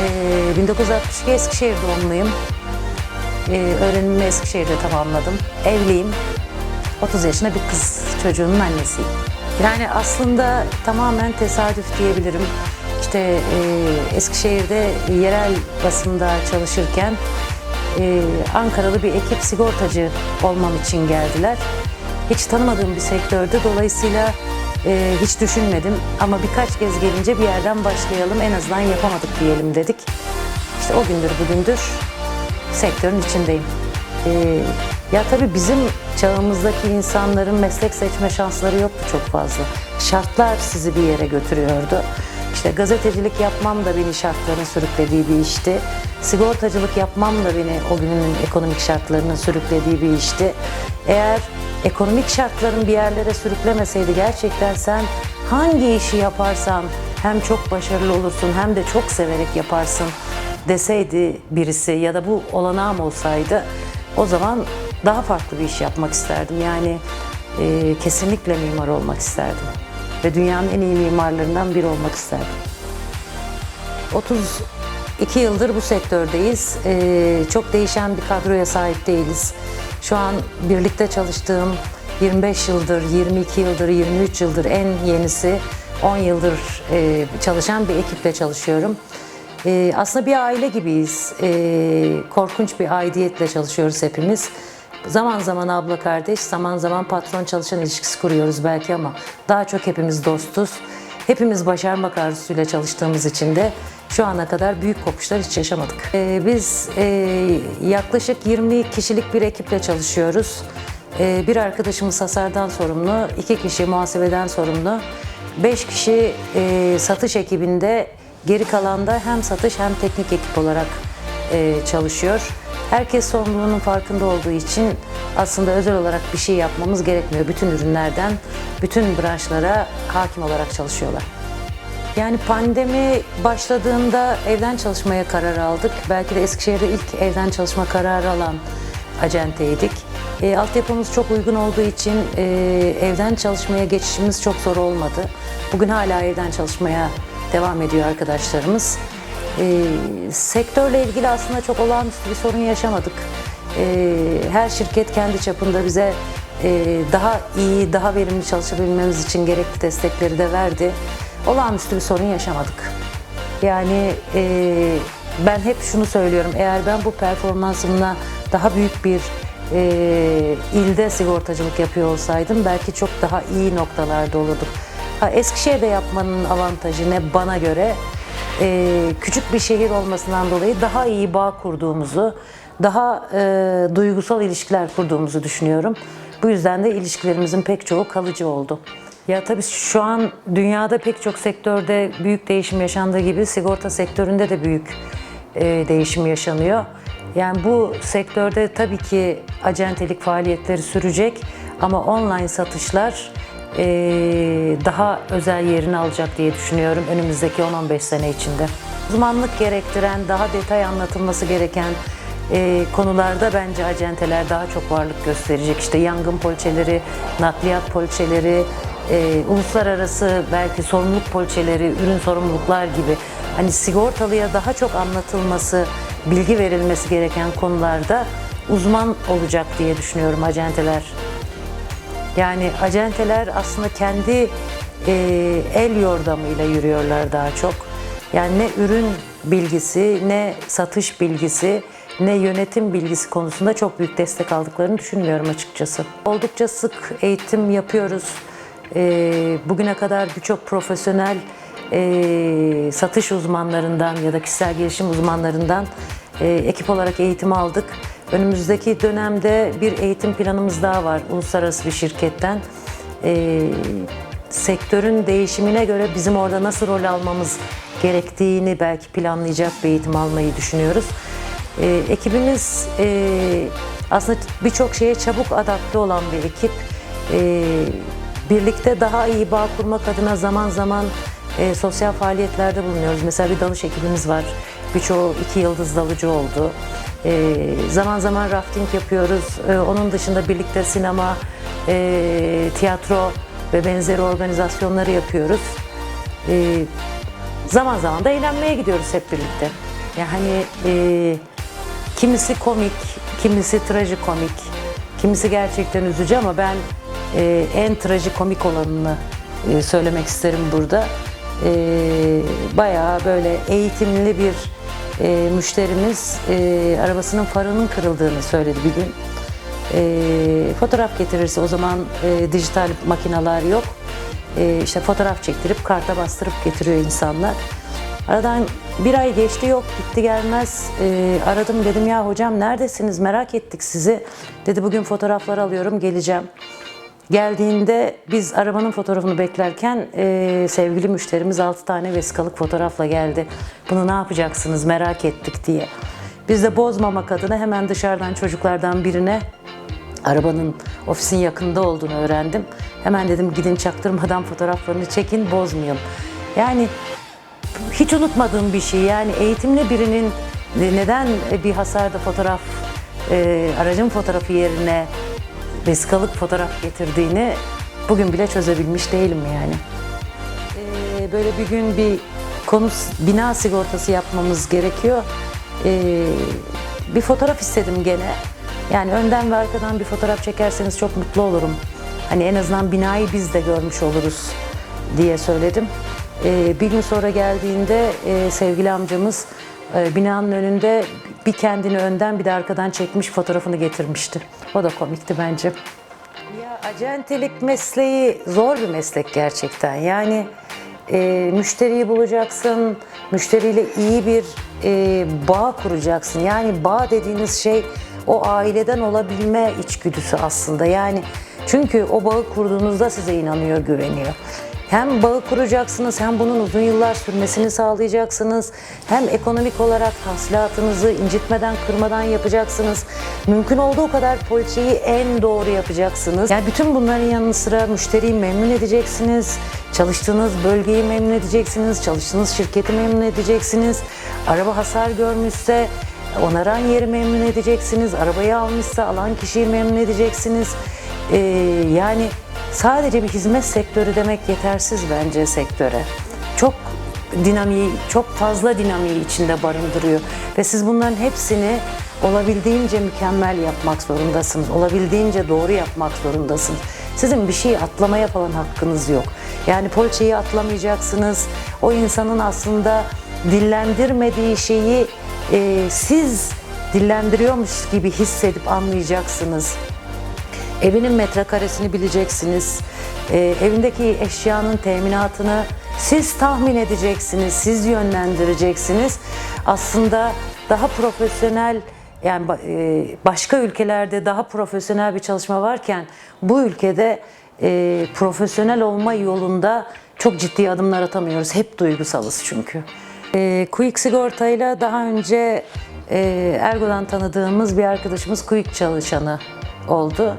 Ee, 1962 Eskişehir doğumluyum. Ee, öğrenimi Eskişehir'de tamamladım. Evliyim. 30 yaşında bir kız çocuğunun annesiyim. Yani aslında tamamen tesadüf diyebilirim. İşte e, Eskişehir'de yerel basında çalışırken e, Ankaralı bir ekip sigortacı olmam için geldiler. Hiç tanımadığım bir sektörde dolayısıyla e, hiç düşünmedim ama birkaç kez gelince bir yerden başlayalım en azından yapamadık diyelim dedik. İşte o gündür bugündür sektörün içindeyim. Ee, ya tabii bizim çağımızdaki insanların meslek seçme şansları yoktu çok fazla. Şartlar sizi bir yere götürüyordu. İşte gazetecilik yapmam da beni şartların sürüklediği bir işti. Sigortacılık yapmam da beni o günün ekonomik şartlarının sürüklediği bir işti. Eğer ekonomik şartların bir yerlere sürüklemeseydi gerçekten sen hangi işi yaparsan hem çok başarılı olursun hem de çok severek yaparsın deseydi birisi ya da bu olanağım olsaydı o zaman daha farklı bir iş yapmak isterdim. Yani e, kesinlikle mimar olmak isterdim. Ve dünyanın en iyi mimarlarından biri olmak isterdim. 32 yıldır bu sektördeyiz. E, çok değişen bir kadroya sahip değiliz. Şu an birlikte çalıştığım 25 yıldır, 22 yıldır, 23 yıldır en yenisi 10 yıldır e, çalışan bir ekiple çalışıyorum. Ee, aslında bir aile gibiyiz. Ee, korkunç bir aidiyetle çalışıyoruz hepimiz. Zaman zaman abla kardeş, zaman zaman patron çalışan ilişkisi kuruyoruz belki ama daha çok hepimiz dostuz. Hepimiz başarmak arzusuyla çalıştığımız için de şu ana kadar büyük kopuşlar hiç yaşamadık. Ee, biz e, yaklaşık 20 kişilik bir ekiple çalışıyoruz. Ee, bir arkadaşımız hasardan sorumlu, iki kişi muhasebeden sorumlu, beş kişi e, satış ekibinde Geri kalanda hem satış hem teknik ekip olarak e, çalışıyor. Herkes sorumluluğunun farkında olduğu için aslında özel olarak bir şey yapmamız gerekmiyor. Bütün ürünlerden, bütün branşlara hakim olarak çalışıyorlar. Yani pandemi başladığında evden çalışmaya karar aldık. Belki de Eskişehir'de ilk evden çalışma kararı alan acenteydik. E, altyapımız çok uygun olduğu için e, evden çalışmaya geçişimiz çok zor olmadı. Bugün hala evden çalışmaya devam ediyor arkadaşlarımız. E, sektörle ilgili aslında çok olağanüstü bir sorun yaşamadık. E, her şirket kendi çapında bize e, daha iyi, daha verimli çalışabilmemiz için gerekli destekleri de verdi. Olağanüstü bir sorun yaşamadık. Yani e, ben hep şunu söylüyorum, eğer ben bu performansımla daha büyük bir e, ilde sigortacılık yapıyor olsaydım belki çok daha iyi noktalarda olurduk. Ha, Eskişehir'de yapmanın avantajı ne bana göre? E, küçük bir şehir olmasından dolayı daha iyi bağ kurduğumuzu, daha e, duygusal ilişkiler kurduğumuzu düşünüyorum. Bu yüzden de ilişkilerimizin pek çoğu kalıcı oldu. Ya tabii şu an dünyada pek çok sektörde büyük değişim yaşandığı gibi sigorta sektöründe de büyük e, değişim yaşanıyor. Yani bu sektörde tabii ki acentelik faaliyetleri sürecek ama online satışlar daha özel yerini alacak diye düşünüyorum önümüzdeki 10-15 sene içinde. Uzmanlık gerektiren, daha detay anlatılması gereken e, konularda bence acenteler daha çok varlık gösterecek. İşte yangın poliçeleri, nakliyat poliçeleri, e, uluslararası belki sorumluluk poliçeleri, ürün sorumluluklar gibi hani sigortalıya daha çok anlatılması, bilgi verilmesi gereken konularda uzman olacak diye düşünüyorum acenteler. Yani acenteler aslında kendi e, el yordamıyla yürüyorlar daha çok. Yani ne ürün bilgisi, ne satış bilgisi, ne yönetim bilgisi konusunda çok büyük destek aldıklarını düşünmüyorum açıkçası. Oldukça sık eğitim yapıyoruz. E, bugüne kadar birçok profesyonel e, satış uzmanlarından ya da kişisel gelişim uzmanlarından e, ekip olarak eğitim aldık. Önümüzdeki dönemde bir eğitim planımız daha var uluslararası bir şirketten. E, sektörün değişimine göre bizim orada nasıl rol almamız gerektiğini belki planlayacak bir eğitim almayı düşünüyoruz. E, ekibimiz e, aslında birçok şeye çabuk adapte olan bir ekip. E, birlikte daha iyi bağ kurmak adına zaman zaman e, sosyal faaliyetlerde bulunuyoruz. Mesela bir dalış ekibimiz var. Birçoğu iki yıldız dalıcı oldu. E, zaman zaman rafting yapıyoruz. E, onun dışında birlikte sinema, e, tiyatro ve benzeri organizasyonları yapıyoruz. E, zaman zaman da eğlenmeye gidiyoruz hep birlikte. Yani e, kimisi komik, kimisi trajikomik, kimisi gerçekten üzücü ama ben e, en trajikomik olanını e, söylemek isterim burada. E, bayağı böyle eğitimli bir e, müşterimiz e, arabasının farının kırıldığını söyledi bir gün. E, fotoğraf getirirse o zaman e, dijital makineler yok. E, işte fotoğraf çektirip karta bastırıp getiriyor insanlar. Aradan bir ay geçti yok gitti gelmez E, aradım dedim ya hocam neredesiniz merak ettik sizi. Dedi bugün fotoğraflar alıyorum geleceğim. Geldiğinde biz arabanın fotoğrafını beklerken e, sevgili müşterimiz 6 tane vesikalık fotoğrafla geldi. Bunu ne yapacaksınız merak ettik diye. Biz de bozmamak adına hemen dışarıdan çocuklardan birine arabanın ofisin yakında olduğunu öğrendim. Hemen dedim gidin çaktırmadan fotoğraflarını çekin bozmayalım. Yani hiç unutmadığım bir şey yani eğitimli birinin neden bir hasarda fotoğraf e, aracın fotoğrafı yerine vesikalık fotoğraf getirdiğini bugün bile çözebilmiş değilim yani. E, böyle bir gün bir konu bina sigortası yapmamız gerekiyor. E, bir fotoğraf istedim gene. Yani önden ve arkadan bir fotoğraf çekerseniz çok mutlu olurum. Hani en azından binayı biz de görmüş oluruz diye söyledim. Ee, bir gün sonra geldiğinde e, sevgili amcamız e, binanın önünde bir kendini önden bir de arkadan çekmiş fotoğrafını getirmişti. O da komikti bence. Ya acentelik mesleği zor bir meslek gerçekten. Yani e, müşteriyi bulacaksın, müşteriyle iyi bir e, bağ kuracaksın. Yani bağ dediğiniz şey o aileden olabilme içgüdüsü aslında. Yani çünkü o bağı kurduğunuzda size inanıyor, güveniyor. Hem bağı kuracaksınız hem bunun uzun yıllar sürmesini sağlayacaksınız. Hem ekonomik olarak hasılatınızı incitmeden, kırmadan yapacaksınız. Mümkün olduğu kadar poliçeyi en doğru yapacaksınız. Yani bütün bunların yanı sıra müşteriyi memnun edeceksiniz. Çalıştığınız bölgeyi memnun edeceksiniz. Çalıştığınız şirketi memnun edeceksiniz. Araba hasar görmüşse onaran yeri memnun edeceksiniz. Arabayı almışsa alan kişiyi memnun edeceksiniz. Ee, yani sadece bir hizmet sektörü demek yetersiz bence sektöre. Çok dinamiği, çok fazla dinamiği içinde barındırıyor. Ve siz bunların hepsini olabildiğince mükemmel yapmak zorundasınız. Olabildiğince doğru yapmak zorundasınız. Sizin bir şeyi atlamaya falan hakkınız yok. Yani poliçeyi atlamayacaksınız. O insanın aslında dillendirmediği şeyi e, siz dillendiriyormuş gibi hissedip anlayacaksınız. Evinin metrekaresini bileceksiniz. Ee, evindeki eşyanın teminatını siz tahmin edeceksiniz, siz yönlendireceksiniz. Aslında daha profesyonel yani e, başka ülkelerde daha profesyonel bir çalışma varken bu ülkede e, profesyonel olma yolunda çok ciddi adımlar atamıyoruz. Hep duygusalız çünkü. E, Quick Sigorta'yla daha önce e, Ergo'dan tanıdığımız bir arkadaşımız Quick çalışanı oldu.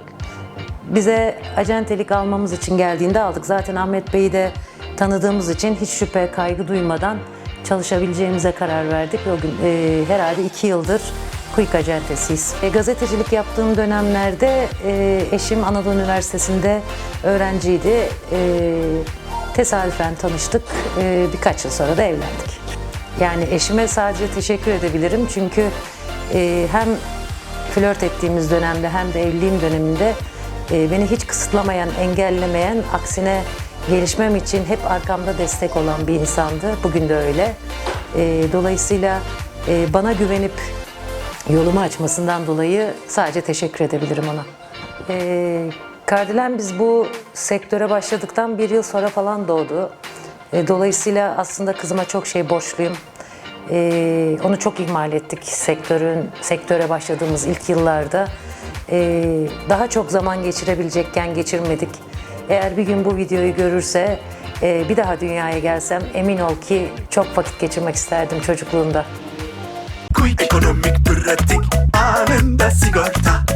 Bize acentelik almamız için geldiğinde aldık. Zaten Ahmet Bey'i de tanıdığımız için hiç şüphe, kaygı duymadan çalışabileceğimize karar verdik. O gün e, herhalde iki yıldır Quick acentesiyiz. E, gazetecilik yaptığım dönemlerde e, eşim Anadolu Üniversitesi'nde öğrenciydi. E, tesadüfen tanıştık. E, birkaç yıl sonra da evlendik. Yani eşime sadece teşekkür edebilirim çünkü e, hem flört ettiğimiz dönemde hem de evliliğim döneminde beni hiç kısıtlamayan, engellemeyen, aksine gelişmem için hep arkamda destek olan bir insandı. Bugün de öyle. E, dolayısıyla e, bana güvenip yolumu açmasından dolayı sadece teşekkür edebilirim ona. E, Kardelen biz bu sektöre başladıktan bir yıl sonra falan doğdu. Dolayısıyla aslında kızıma çok şey borçluyum. Onu çok ihmal ettik sektörün sektöre başladığımız ilk yıllarda e, daha çok zaman geçirebilecekken geçirmedik. Eğer bir gün bu videoyu görürse e, bir daha dünyaya gelsem emin ol ki çok vakit geçirmek isterdim çocukluğumda. Ekonomik pratik anında sigorta